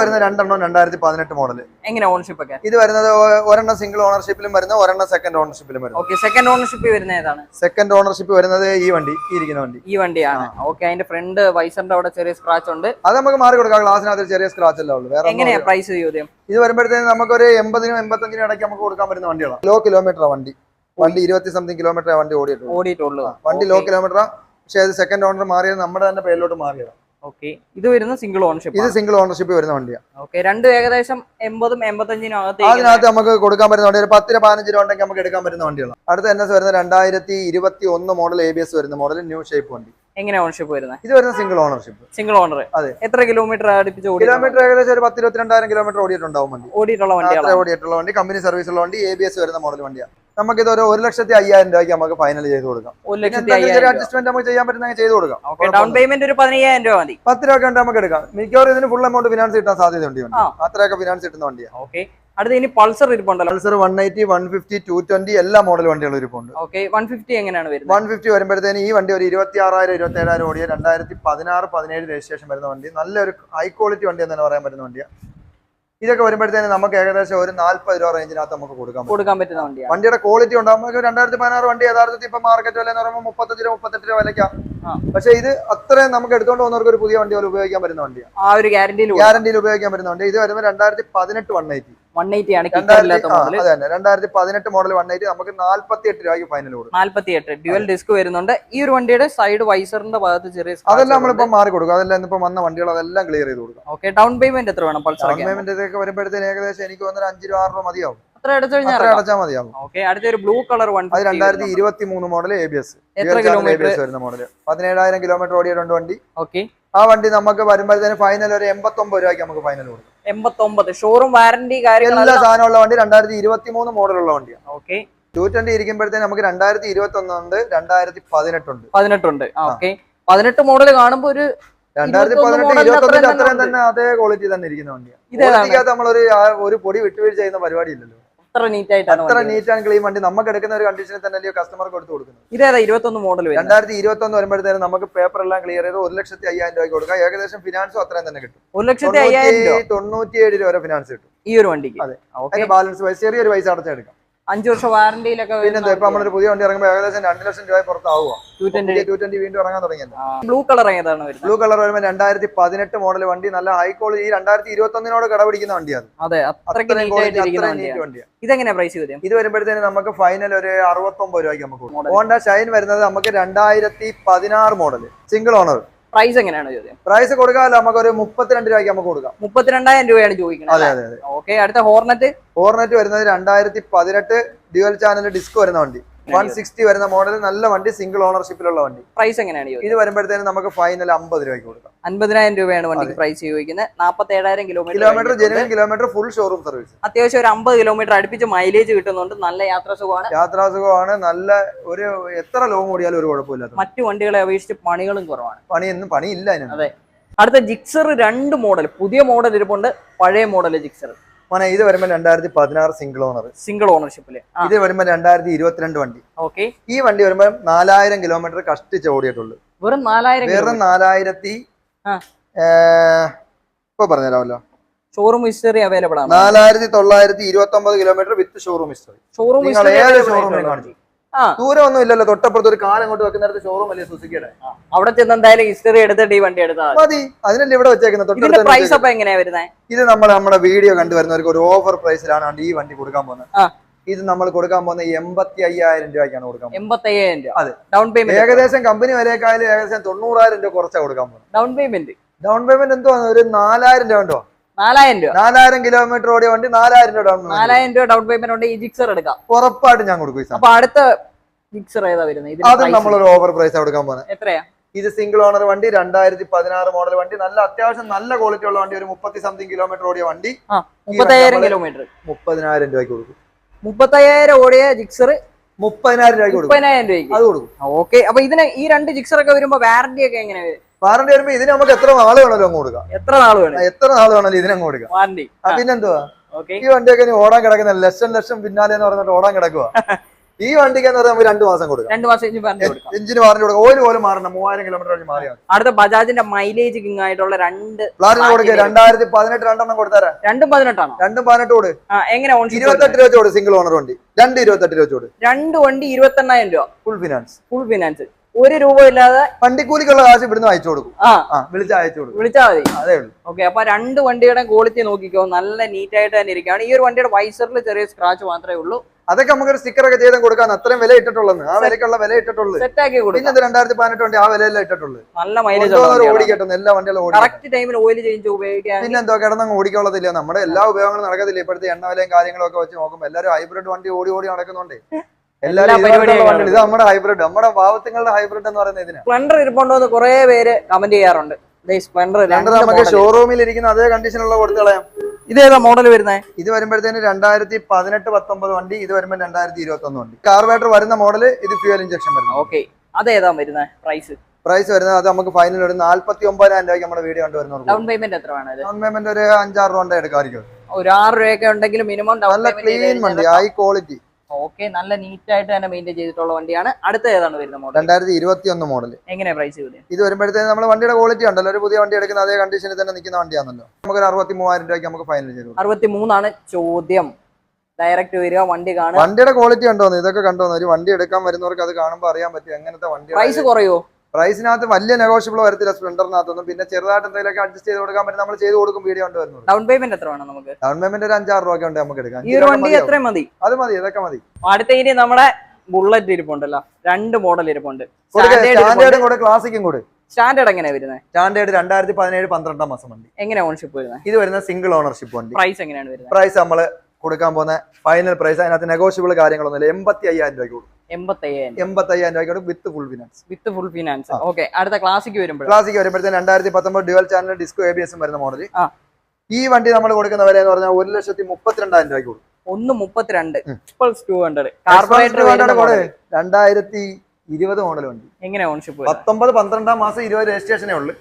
വരുന്ന രണ്ടെണ്ണം? രണ്ടായിരത്തി പതിനെട്ട് മോഡൽ എങ്ങനെ ഓണർഷിപ്പ് ഒക്കെ? ഇത് വരുന്നത് ഒരെണ്ണം സിംഗിൾ ഓണർഷിപ്പിലും വരുന്ന ഒരെണ്ണം സെക്കൻഡ് ഓണർഷിപ്പിലും വരുന്നത് ഓക്കെ സെക്കൻഡ് ഓണർഷിപ്പ് വരുന്ന ഏതാണ്? സെക്കൻഡ് ഓണർഷിപ്പ് വരുന്നത് ഈ വണ്ടി ഈ ഇരിക്കുന്ന വണ്ടി. ഈ വണ്ടിയാണ്. ഓക്കെ അതിന്റെ ഫ്രണ്ട് വൈസറിന്റെ അവിടെ ചെറിയ സ്ക്രാച്ച് ഉണ്ട്. അത് നമുക്ക് മാറി കൊടുക്കാം ഗ്ലാസിനകത്ത് ചെറിയ സ്ക്രാച്ച് അല്ല ഉള്ളൂ. വേറെ എങ്ങനെയാ പ്രൈസ് ചോദ്യം? ഇത് വരുമ്പോഴത്തേക്ക് നമുക്ക് ഒരു എൺപതിനും എൺപത്തഞ്ചിനും ഇടയ്ക്ക് നമുക്ക് കൊടുക്കാൻ പറ്റുന്ന വണ്ടികളാണ്. ലോ കിലോമീറ്റർ വണ്ടി. വണ്ടി ഇരുപത്തി സംതിങ് കിലോമീറ്റർ വണ്ടി ഓടിയിട്ടുള്ളൂ. ഓടിയിട്ടുള്ളൂ. വണ്ടി ലോ കിലോമീറ്റർ പക്ഷെ അത് സെക്കൻഡ് ഓണർ മാറിയത് നമ്മുടെ തന്നെ പേരിലോട്ട് മാറിയതാണ് ഓക്കെ ഇത് വരുന്ന സിംഗിൾ ഓണർഷിപ്പ് ഇത് സിംഗിൾ ഓണർഷിപ്പ് വരുന്ന വണ്ടിയാണ് ഓക്കെ രണ്ട് ഏകദേശം എൺപതും എൺപത്തഞ്ചിനും അതിനകത്ത് നമുക്ക് കൊടുക്കാൻ പറ്റുന്ന വണ്ടി ഒരു പത്ത് രൂപ പതിനഞ്ച് രൂപ ഉണ്ടെങ്കിൽ നമുക്ക് എടുക്കാൻ പറ്റുന്ന വണ്ടികളാണ് അടുത്ത എൻ എസ് വരുന്ന രണ്ടായിരത്തി ഇരുപത്തി ഒന്ന് മോഡൽ എ ബി എസ് വരുന്ന മോഡൽ ന്യൂ ഷേപ്പ് വണ്ടി. എങ്ങനെ ഓണർഷിപ്പ് വരുന്നത് ഇത് വരുന്ന സിംഗിൾ ഓണർഷിപ്പ് സിംഗിൾ ഓണർ അതെ. എത്ര കിലോമീറ്റർ അടുപ്പിച്ച് ഓടി കിലോമീറ്റർ ഏകദേശം ഒരു പത്ത് ഇരുപത്തിരണ്ടായിരം കിലോമീറ്റർ ഓടിയിട്ടുണ്ടാവും വണ്ടി. ഓടിയിട്ടുള്ള വണ്ടി ഓടിയിട്ടുള്ള വണ്ടി. കമ്പനി സർവീസ് ഉള്ള വണ്ടി എ ബി എസ് വരുന്ന മോഡൽ വണ്ടിയാണ്. നമുക്ക് ഇത് ഒരു ലക്ഷത്തി അയ്യായിരം രൂപയ്ക്ക് നമുക്ക് ഫൈനൽ ചെയ്ത് കൊടുക്കാം. അഡ്ജസ്റ്റ്മെന്റ് നമുക്ക് ചെയ്യാൻ പറ്റുന്ന ചെയ്ത് കൊടുക്കാം. ഡൗൺ പേയ്മെന്റ് ഒരു പതിനയ്യായിരം രൂപ മതി. പത്ത് രൂപ നമുക്ക് എടുക്കാം. മിക്കവാറും ഇതിന് ഫുൾ എമൗണ്ട് ഫിനാൻസ് കിട്ടാൻ സാധ്യതയുണ്ട്. അത്രയൊക്കെ ഫിനാൻസ് കിട്ടുന്ന വണ്ടിയാണ്. ഓക്കെ അടുത്ത ഇനി Pulsar ഇരിപ്പുണ്ടല്ലോ. Pulsar one eighty one fifty two twenty എല്ലാ മോഡൽ വണ്ടികളും ഇരിപ്പുണ്ട്. ഓക്കെ വൺ ഫിഫ്റ്റി എങ്ങനെയാണ് വരുന്നത്? വൺ ഫിഫ്റ്റി വരുമ്പോഴത്തേന് ഈ വണ്ടി ഒരു ഇരുപത്തി ആറായിരം ഇരുപത്തി ഏഴായിരം ഓടിയ രണ്ടായിരത്തി പതിനാറ് പതിനേഴ് രജിസ്ട്രേഷൻ വരുന്ന വണ്ടി. നല്ലൊരു ഹൈ ക്വാളിറ്റി വണ്ടി എന്ന് തന്നെ പറയാൻ പറ്റുന്ന വണ്ടിയാണ് ഇതൊക്കെ വരുമ്പോഴത്തേന് നമുക്ക് ഏകദേശം ഒരു നാല്പത് രൂപ റേഞ്ചിനകത്ത് നമുക്ക് കൊടുക്കാം കൊടുക്കാൻ പറ്റുന്ന വണ്ടി വണ്ടിയുടെ ക്വാളിറ്റി ഉണ്ടാകുമ്പോൾ രണ്ടായിരത്തി പതിനാറ് വണ്ടി യഥാർത്ഥത്തിൽ ഇപ്പൊ മാർക്കറ്റ് വില എന്ന് പറയുമ്പോൾ മുപ്പത്തഞ്ച് രൂപ മുപ്പത്തെട്ട് രൂപ വിലയ്ക്കാം. പക്ഷെ ഇത് അത്രയും നമുക്ക് എടുത്തുകൊണ്ട് പോകുന്നവർക്ക് ഒരു പുതിയ വണ്ടി പോലെ ഉപയോഗിക്കാൻ പറ്റുന്ന വണ്ടിയാണ് ആ ഒരു ഗ്യാരണ്ടിയിൽ ഗ്യാരണ്ടിയിൽ ഉപയോഗിക്കാൻ പറ്റുന്ന വണ്ടി. ഇത് വരുമ്പോൾ രണ്ടായിരത്തി പതിനെട്ട് വൺ എയ്റ്റി വൺ എയ്റ്റി ആണ് രണ്ടായിരത്തി പതിനെട്ട് മോഡൽ വൺ എയ്റ്റി നമുക്ക് നാല്പത്തി എട്ട് രൂപയ്ക്ക് ഫൈനൽ കൊടുക്കും. നാല്പത്തി എട്ട് ഡ്യുവൽ ഡിസ്ക് വരുന്നുണ്ട്. ഈ ഒരു വണ്ടിയുടെ സൈഡ് വൈസറിന്റെ ഭാഗത്ത് ചെറിയ അതെല്ലാം നമ്മളിപ്പോ മാറി കൊടുക്കും. അതെല്ലാം ഇന്നിപ്പോ വന്ന വണ്ടികൾ അതെല്ലാം ക്ലിയർ ചെയ്ത് കൊടുക്കും. ഓക്കെ ഡൗൺ പേയ്മെന്റ് എത്ര വേണം? പൾസർ ഡൗൺ പേയ്മെന്റ് ഇതൊക്കെ വരുമ്പോഴത്തേന് ഏകദേശം എനിക്ക് വന്നൊരു അഞ്ച് രൂപ ആറ് രൂപ മതിയാവും. അടച്ചാൽ മതിയാവും. അടുത്തൊരു ബ്ലൂ കളർ വൺ അത് രണ്ടായിരത്തി ഇരുപത്തി മൂന്ന് മോഡൽ എ ബി എസ് എത്ര കിലോമീറ്റർ വരുന്ന മോഡൽ പതിനേഴായിരം കിലോമീറ്റർ ഓടിയിട്ടുണ്ട് വണ്ടി. ഓക്കെ ആ വണ്ടി നമുക്ക് വരുമ്പോഴത്തേന് ഫൈനൽ ഒരു എൺപത്തി ഒമ്പത് രൂപയ്ക്ക് നമുക്ക് ഫൈനൽ കൊടുക്കും. എൺപത്തൊമ്പത്. ഷോറൂം വാറന്റി എല്ലാ സാധനമുള്ള വണ്ടി രണ്ടായിരത്തി ഇരുപത്തി മൂന്ന് മോഡലുള്ള വണ്ടിയാണ് ഓക്കെ. ടു ട്വന്റി ഇരിക്കുമ്പോഴത്തേക്ക് നമുക്ക് രണ്ടായിരത്തി ഇരുപത്തി ഒന്നുണ്ട് രണ്ടായിരത്തി പതിനെട്ടുണ്ട്. പതിനെട്ടുണ്ട് ഓക്കെ. പതിനെട്ട് മോഡൽ കാണുമ്പോൾ ഒരു രണ്ടായിരത്തി പതിനെട്ട് ഇരുപത്തി അത്രയും തന്നെ അതേ ക്വാളിറ്റി തന്നെ ഇരിക്കുന്ന വണ്ടിയാണ് നമ്മളൊരു ഒരു പൊടി വിട്ടുവീഴ്ച ചെയ്യുന്ന പരിപാടി ഇല്ലല്ലോ അത്ര നീറ്റ് ആയിട്ടാണ് അത്ര. നീറ്റ് ആൻഡ് ക്ലീൻ വണ്ടി നമുക്ക് എടുക്കുന്ന ഒരു കണ്ടീഷനിൽ തന്നെ അല്ലയോ കസ്റ്റമർക്ക് കൊടുത്ത് കൊടുക്കുന്നത്? ഇതേതാ ഇരുപത്തൊന്ന് മോഡൽ രണ്ടായിരത്തി ഇരുപത്തൊന്ന് വരുമ്പോഴത്തേനും നമുക്ക് പേപ്പർ എല്ലാം ക്ലിയർ ചെയ്ത് ഒരു ലക്ഷത്തി അയ്യായിരം രൂപയ്ക്ക് കൊടുക്കാം. ഏകദേശം ഫിനാൻസും അത്രയും തന്നെ കിട്ടും. ഒരു ലക്ഷത്തി അയ്യായിരം തൊണ്ണൂറ്റിയേഴ് രൂപ വരെ ഫിനാൻസ് കിട്ടും. ഈ ഒരു വണ്ടിക്ക്. അതെ. ബാലൻസ് പൈസ ചെറിയൊരു പൈസ അടച്ചെടുക്കാം. അഞ്ചു വർഷം വാറന്റിയിലൊക്കെ പിന്നെന്താ ഇപ്പൊ നമ്മളൊരു പുതിയ വണ്ടി ഇറങ്ങുമ്പോൾ ഏകദേശം രണ്ട് ലക്ഷം രൂപ പുറത്താവുക. ടു ട്വന്റി ടു ട്വന്റി വീണ്ടും ഇറങ്ങാൻ തുടങ്ങിയല്ലോ? ബ്ലൂ കളർ ഏതാണ് ബ്ലൂ കളർ വരുമ്പോൾ രണ്ടായിരത്തി പതിനെട്ട് മോഡൽ വണ്ടി നല്ല ഹൈ ക്വാളിറ്റി ഈ രണ്ടായിരത്തി ഇരുപത്തി ഒന്നിനോട് കടപിടിക്കുന്ന വണ്ടിയാണ് അതെ. ഇതെങ്ങനെയാ പ്രൈസ് ഇത് വരുമ്പോഴത്തേന് നമുക്ക് ഫൈനൽ ഒരു അറുപത്തൊമ്പത് രൂപയ്ക്ക് നമുക്ക്. ഹോണ്ട ഷൈൻ വരുന്നത് നമുക്ക് രണ്ടായിരത്തി പതിനാറ് മോഡൽ സിംഗിൾ ഓണർ പ്രൈസ് എങ്ങനെയാണ് ചോദ്യം? പ്രൈസ് കൊടുക്കാമല്ലോ നമുക്ക് ഒരു മുപ്പത്തിരണ്ട് രൂപയ്ക്ക് നമുക്ക് കൊടുക്കാം. മുപ്പത്തിരണ്ടായിരം രൂപയാണ് ചോദിക്കുന്നത് അതെ അതെ അതെ. ഓക്കെ അടുത്ത ഹോർണറ്റ് ഹോർണറ്റ് വരുന്നത് രണ്ടായിരത്തി പതിനെട്ട് ഡ്യുവൽ ചാനൽ ഡിസ്ക് വരുന്ന വണ്ടി. വൺ സിക്സ്റ്റി വരുന്ന മോഡൽ നല്ല വണ്ടി സിംഗിൾ ഓണർഷിപ്പിലുള്ള വണ്ടി. പ്രൈസ് എങ്ങനെയാണ് ഇത് വരുമ്പോഴത്തേക്കും നമുക്ക് ഫൈനൽ അമ്പത് രൂപയ്ക്ക് കൊടുക്കാം. അൻപതിനായിരം രൂപയാണ് വണ്ടി പ്രൈസ് ചോദിക്കുന്നത്. നാപ്പത്തി ഏഴായിരം kilometre kilometre genuine kilometre full showroom service അത്യാവശ്യം ഒരു അമ്പത് കിലോമീറ്റർ അടുപ്പിച്ച് മൈലേജ് കിട്ടുന്നുണ്ട്. നല്ല യാത്രാസുഖമാണ് യാത്രാസുഖമാണ് നല്ല ഒരു എത്ര ലോങ് ഓടിയാലും ഒരു കുഴപ്പമില്ല മറ്റു വണ്ടികളെ അപേക്ഷിച്ച് പണികളും കുറവാണ്. പണിയൊന്നും പണിയില്ല അതെ. അടുത്ത ജിക്സർ രണ്ട് മോഡൽ പുതിയ മോഡൽ ഇരിപ്പുണ്ട്. പഴയ മോഡൽ ജിക്സർ മോനെ ഇത് വരുമ്പോൾ രണ്ടായിരത്തി പതിനാറ് സിംഗിൾ ഓണർ സിംഗിൾ ഓണർഷിപ്പിൽ ആ. ഇത് വരുമ്പോൾ രണ്ടായിരത്തി ഇരുപത്തിരണ്ട് വണ്ടി. ഓക്കെ ഈ വണ്ടി വരുമ്പോൾ നാലായിരം കിലോമീറ്റർ കഷ്ടിച്ച് ഓടിയിട്ടുള്ളൂ. വെറും നാലായിരം വെറും നാലായിരത്തി ഇപ്പൊ പറഞ്ഞുതരാമല്ലോ. ഷോറൂം ഹിസ്റ്ററി അവൈലബിൾ ആണ്. നാലായിരത്തി തൊള്ളായിരത്തി ഇരുപത്തി ഒമ്പത് kilometre with showroom history showroom history ഏത് ഷോറൂമിലും കാണിച്ചു ആ. ദൂരം ഒന്നും ഇല്ലല്ലോ തൊട്ടപ്പുറത്ത് ഒരു കാലം കൊണ്ട് വെക്കുന്നിടത്ത് ഷോറൂം അല്ലേ സുസുക്കിയുടെ? അവിടെ ചെന്ന് എന്തായാലും ഹിസ്റ്ററി എടുത്തിട്ട് ഈ വണ്ടി എടുത്താൽ മതി. അതിനല്ലേ ഇവിടെ വെച്ചേക്കുന്നത്? പ്രൈസ് അപ്പൊ എങ്ങനെയാ വരുന്നത് ഇത് നമ്മൾ നമ്മുടെ വീഡിയോ കണ്ടുവരുന്നവർക്ക് ഒരു ഓഫർ പ്രൈസിലാണ് ഈ വണ്ടി കൊടുക്കാൻ പോകുന്നത്. ഇത് നമ്മൾ കൊടുക്കാൻ പോകുന്ന എൺപത്തി അയ്യായിരം രൂപയ്ക്കാണ് കൊടുക്കാൻ എൺപത്തി അയ്യായിരം രൂപ. അതെ. ഡൗൺ പേയ്മെന്റ് ഏകദേശം കമ്പനി വിലയേക്കാളും ഏകദേശം തൊണ്ണൂറായിരം രൂപ കുറച്ചാണ് കൊടുക്കാൻ പോകുന്നത്. ഡൗൺ പേയ്മെന്റ് ഡൗൺ പേയ്മെന്റ് എന്തോ ഒരു നാലായിരം രൂപ ഉണ്ടോ നാലായിരം രൂപ. നാലായിരം കിലോമീറ്റർ ഓടിയ വണ്ടി നാലായിരം രൂപ ഡൗൺ നാലായിരം രൂപ ഡൗൺ പേയ്മെന്റ് ഉണ്ട്. ഈ ജിക്സർ എടുക്കാം. ഉറപ്പായിട്ട് ഞാൻ കൊടുക്കും അപ്പൊ അടുത്ത ജിക്സർ ഏതാ വരുന്നത്? അത് നമ്മളൊരു ഓവർ പ്രൈസ് കൊടുക്കാൻ പോകുന്നത് എത്രയാ? ഇത് സിംഗിൾ ഓണർ വണ്ടി രണ്ടായിരത്തി പതിനാറ് മോഡൽ വണ്ടി. നല്ല അത്യാവശ്യം നല്ല ക്വാളിറ്റി ഉള്ള വണ്ടി ഒരു മുപ്പത്തി സംതിങ് കിലോമീറ്റർ ഓടിയ വണ്ടി. മുപ്പത്തയ്യായിരം കിലോമീറ്റർ മുപ്പതിനായിരം രൂപയ്ക്ക് കൊടുക്കും. മുപ്പത്തയ്യായിരം ഓടിയ ജിക്സർ മുപ്പതിനായിരം രൂപയ്ക്ക് കൊടുക്കും. മുപ്പതിനായിരം രൂപയ്ക്ക്. അത് കൊടുക്കും. ഓക്കെ അപ്പൊ ഇതിന് ഈ രണ്ട് ജിക്സർ ഒക്കെ വരുമ്പോ വാറന്റി ഒക്കെ എങ്ങനെ വരും? വാറണ്ടി വരുമ്പോ ഇതിന് നമുക്ക് എത്ര നാൾ വേണമല്ലോ അങ്ങ് കൊടുക്കാം. എത്ര നാൾ വേണം എത്ര നാൾ വേണമല്ലോ ഇതിനങ്ങ് കൊടുക്കാം. ആ, പിന്നെന്തുവാ? ഈ വണ്ടിയൊക്കെ ഓടാൻ കിടക്കുന്ന ലക്ഷം ലക്ഷം പിന്നാലെ എന്ന് പറഞ്ഞിട്ട് ഓടാൻ കിടക്കുക ഈ വണ്ടിക്ക് എന്ന് പറയുമ്പോൾ രണ്ടു മാസം കൊടുക്കാം. രണ്ട് മാസം എഞ്ചിന് വാറന്റി കൊടുക്കാം. വാറണ്ടി ഓയിൽ പോലും മാറണം മൂവായിരം കിലോമീറ്റർ മാറിയാൽ അടുത്ത ബജാജിന്റെ മൈലേജ് കിങ് ആയിട്ടുള്ള രണ്ട് പ്ലാറ്റിന് കൊടുക്കുക രണ്ടായിരത്തി പതിനെട്ട് രണ്ടെണ്ണം കൊടുത്താരാ. രണ്ടും പതിനെട്ടാണ്? രണ്ടും പതിനെട്ട് കൊടു എങ്ങനെ ഇരുപത്തെട്ട് രൂപ ചോട് സിംഗിൾ ഓണർ വണ്ടി. രണ്ട് ഇരുപത്തെട്ട് രൂപ ചോട് രണ്ട് വണ്ടി ഇരുപത്തെണ്ണായിരം രൂപ. ഫുൾ ഫിനാൻസ് ഫുൾ ഫിനാൻസ് ഒരു രൂപ ഇല്ലാതെ വണ്ടിക്കൂലിക്കുള്ള കാശ് ഇവിടുന്ന് അയച്ചു കൊടുക്കും. ആ. ആ വിളിച്ച് അയച്ചു കൊടുക്കും. വിളിച്ചാൽ മതി. അതേ ഉള്ളൂ. ഓക്കെ അപ്പൊ രണ്ട് വണ്ടിയുടെ ക്വാളിറ്റി നോക്കിക്കോ നല്ല നീറ്റ് ആയിട്ട് തന്നെ ഇരിക്കുകയാണ്. ഈ ഒരു വണ്ടിയുടെ വൈസറിൽ ചെറിയ സ്ക്രാച്ച് മാത്രമേ ഉള്ളൂ. അതൊക്കെ നമുക്ക് സ്റ്റിക്കർ ഒക്കെ ചെയ്ത് കൊടുക്കാൻ അത്രയും വില ഇട്ടിട്ടുള്ളത് ആ വിലക്കുള്ള വില ഇട്ടിട്ടുള്ളൂ. സെറ്റ് ആക്കി പിന്നെ രണ്ടായിരത്തി പതിനെട്ട് വണ്ടി ആ വിലയല്ല ഇട്ടിട്ടുള്ളൂ. നല്ല മൈലേജ് ഓടിക്കട്ടെ എല്ലാ വണ്ടികളും ഓടി കറക്റ്റ് ടൈമിൽ ഓയിൽ ചേഞ്ച് ഉപയോഗിക്കാം പിന്നെ എന്തോ കിടന്നങ്ങ് ഓടിക്കുള്ളതില്ല നമ്മുടെ എല്ലാ ഉപയോഗങ്ങളും നടക്കത്തില്ല. ഇപ്പോഴത്തെ എണ്ണ വിലയും കാര്യങ്ങളും ഒക്കെ വെച്ച് നോക്കുമ്പോൾ എല്ലാവരും ഹൈബ്രിഡ് വണ്ടി ഓടി ഓടി നടക്കുന്നുണ്ട്. എല്ലാ പരിപാടിയും ഇത് നമ്മുടെ ഹൈബ്രിഡ് നമ്മുടെ ഹൈബ്രിഡ് എന്ന് പറയുന്നത് ഇതിനാ. സ്പ്ലെൻഡർ ഇരിപ്പുണ്ടോ എന്ന് കുറെ പേര് കമന്റ് ചെയ്യാറുണ്ട്. നമുക്ക് ഷോറൂമിൽ ഇരിക്കുന്ന അതേ കണ്ടീഷനുള്ള കൊടുത്തു കളയാം. ഇതേതാ മോഡൽ വരുന്നത് ഇത് വരുമ്പോഴത്തേന് രണ്ടായിരത്തി പതിനെട്ട് പത്തൊമ്പത് വണ്ടി ഇത് വരുമ്പോൾ രണ്ടായിരത്തി ഇരുപത്തി ഒന്ന് വണ്ടി കാർബേറ്റർ വരുന്ന മോഡൽ ഇത് ഫ്യൂൽ ഇഞ്ചക്ഷൻ വരുന്നത്. ഓക്കെ അതേതാ വരുന്നത് പ്രൈസ് പ്രൈസ് വരുന്നത് അത് നമുക്ക് ഫൈനൽ ഒരു നാല്പത്തി ഒമ്പതിനായിരം രൂപയ്ക്ക് നമ്മുടെ വീഡിയോ കണ്ടുവരുന്നവർക്ക് ഡൗൺ പേയ്മെന്റ് എത്ര വേണം ഡൗൺ പേയ്മെന്റ് ഒരു അഞ്ചാറ് രൂപ എടുക്കാമായിരിക്കും ഒരു ആറ് രൂപയൊക്കെ ഉണ്ടെങ്കിൽ മിനിമം നല്ല ക്ലീൻ വണ്ടി ഹൈ ക്വാളിറ്റി ഓക്കെ നല്ല നീറ്റ് ആയിട്ട് തന്നെ മെയിന്റെയിൻ ചെയ്തിട്ടുള്ള വണ്ടിയാണ്. അടുത്ത ഏതാണ് വരുന്ന മോഡൽ രണ്ടായിരത്തി ഇരുപത്തി ഒന്ന് മോഡൽ എങ്ങനെയാണ് പ്രൈസ് വരുന്നത് ഇത് വരുമ്പോഴത്തേക്ക് നമ്മൾ വണ്ടിയുടെ ക്വാളിറ്റി ഉണ്ടല്ലോ. ഒരു പുതിയ വണ്ടി എടുക്കുന്ന അതേ കണ്ടീഷനിൽ തന്നെ നിൽക്കുന്ന വണ്ടിയാണല്ലോ. നമുക്ക് ഒരു അറുപത്തി മൂവായിരം രൂപയ്ക്ക് നമുക്ക് ഫൈനൽ ചെയ്തു. അറുപത്തി മൂന്നാണ് ചോദ്യം. ഡയറക്റ്റ് വരിക വണ്ടി കാണുക. വണ്ടിയുടെ ക്വാളിറ്റി ഉണ്ടോ ഇതൊക്കെ കണ്ടോന്ന്? ഒരു വണ്ടി എടുക്കാൻ വരുന്നവർക്ക് അത് കാണുമ്പോൾ അറിയാൻ പറ്റും എങ്ങനത്തെ വണ്ടി പ്രൈസ് കുറയോ? പ്രൈസിനകത്ത് വലിയ നെഗോഷ്യബിൾ വരത്തില്ല സ്പ്ലെൻഡറിനകത്തൊന്നും പിന്നെ ചെറുതായിട്ട് എന്തെങ്കിലും അഡ്ജസ്റ്റ് ചെയ്ത് കൊടുക്കാൻ പറ്റും. നമ്മൾ ചെയ്ത് കൊടുക്കും വീഡിയോ ഉണ്ട് വരുന്നത്. ഡൗൺ പേയ്മെന്റ് എത്ര വേണം നമുക്ക്? ഡൗൺ പേയ്മെന്റ് ഒരു അഞ്ചാറ് രൂപ ഉണ്ട് നമുക്ക് എടുക്കാം. ഈ ഒരു വണ്ടി എത്ര മതി. അത് മതി ഇതൊക്കെ മതി. അടുത്ത ഇനി നമ്മുടെ ബുള്ളറ്റ് ഇരിപ്പുണ്ടല്ലോ. രണ്ട് മോഡൽ ഇരിപ്പുണ്ട്. സ്റ്റാൻഡേർഡും കൂടെ ക്ലാസിക്കും കൂടെ സ്റ്റാൻഡേർഡ് എങ്ങനെയാണ് വരുന്നത് സ്റ്റാൻഡേർഡ് രണ്ടായിരത്തി പതിനേഴ് പന്ത്രണ്ടാം മാസം വണ്ടി. എങ്ങനെ ഓണർഷിപ്പ് വരുന്നത് ഇത് വരുന്ന സിംഗിൾ ഓണർഷിപ്പ് വണ്ടി. പ്രൈസ് എങ്ങനെയാണ് വരുന്നത് പ്രൈസ് നമ്മൾ കൊടുക്കാൻ പോകുന്ന ഫൈനൽ പ്രൈസ് അതിനകത്ത് നെഗോഷ്യബിൾ കാര്യങ്ങളൊന്നുമില്ല എൺപത്തി അയ്യായിരം രൂപയ്ക്ക് കൊടുക്കും. രൂപയ്ക്ക് with full finance with full finance okay അടുത്ത ക്ലാസിക്ക് വരുമ്പോൾ രണ്ടായിരത്തി പത്തൊമ്പത് ഡ്യുവൽ ചാനൽ ഡിസ്കോ എ ബി എസും വരുന്ന മോഡൽ ഈ വണ്ടി നമ്മൾ കൊടുക്കുന്ന വില എന്ന് പറഞ്ഞാൽ ഒരു ലക്ഷത്തി മുപ്പത്തിരണ്ടായിരം രൂപയ്ക്ക് കൊടുക്കും. ഒന്ന് മുപ്പത്തിരണ്ട്. ഉം. ടു ഹൺഡ്രഡ് Express കാർബറേറ്റർ വേണ്ടാണ്ട് കൂടെ രണ്ടായിരത്തി ഇരുപത് മോഡൽ വണ്ടി. എങ്ങനെ ഓൺഷിപ്പ് പത്തൊമ്പത് പന്ത്രണ്ടാം മാസം ഇരുപത് രജിസ്ട്രേഷനേ ഉള്ളൂ.